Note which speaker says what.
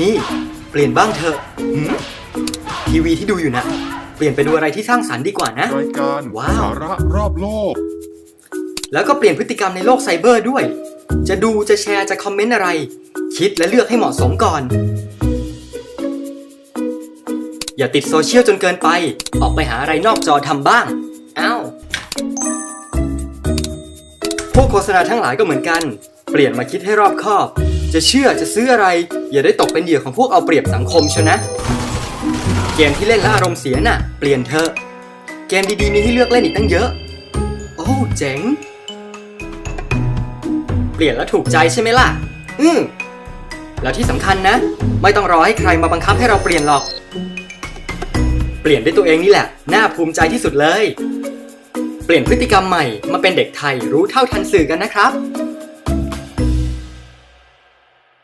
Speaker 1: นี่ เปลี่ยนบ้างเถอะหืมทีวีที่ดูอยู่นะ เปลี่ยนไปดูอะไรที่สร้างสรรค์ดีกว่านะ
Speaker 2: รายการ
Speaker 1: ว้าว
Speaker 2: สาระรอบโลก
Speaker 1: แล้วก็เปลี่ยนพฤติกรรมในโลกไซเบอร์ด้วย จะดูจะแชร์จะคอมเมนต์อะไร คิดและเลือกให้เหมาะสมก่อน อย่าติดโซเชียลจนเกินไป ออกไปหาอะไรนอกจอทำบ้าง อ้าว พวกโฆษณาทั้งหลายก็เหมือนกัน เปลี่ยนมาคิดให้รอบคอบ จะเชื่อจะซื้ออะไร อย่าได้ตกเป็นเหยื่อของพวกเอาเปรียบสังคมชนะ เกมที่เล่นแล้วอารมณ์เสียน่ะ เปลี่ยนเถอะเกมดีๆมีให้เลือกเล่นอีกตั้งเยอะ โอ้เจ๋ง เปลี่ยนแล้วถูกใจใช่ไหมล่ะ อืมแล้วที่สำคัญนะ ไม่ต้องรอให้ใครมาบังคับให้เราเปลี่ยนหรอก เปลี่ยนด้วยตัวเองนี่แหละ น่าภูมิใจที่สุดเลย เปลี่ยนพฤติกรรมใหม่มาเป็นเด็กไทยรู้เท่าทันสื่อกันนะครับ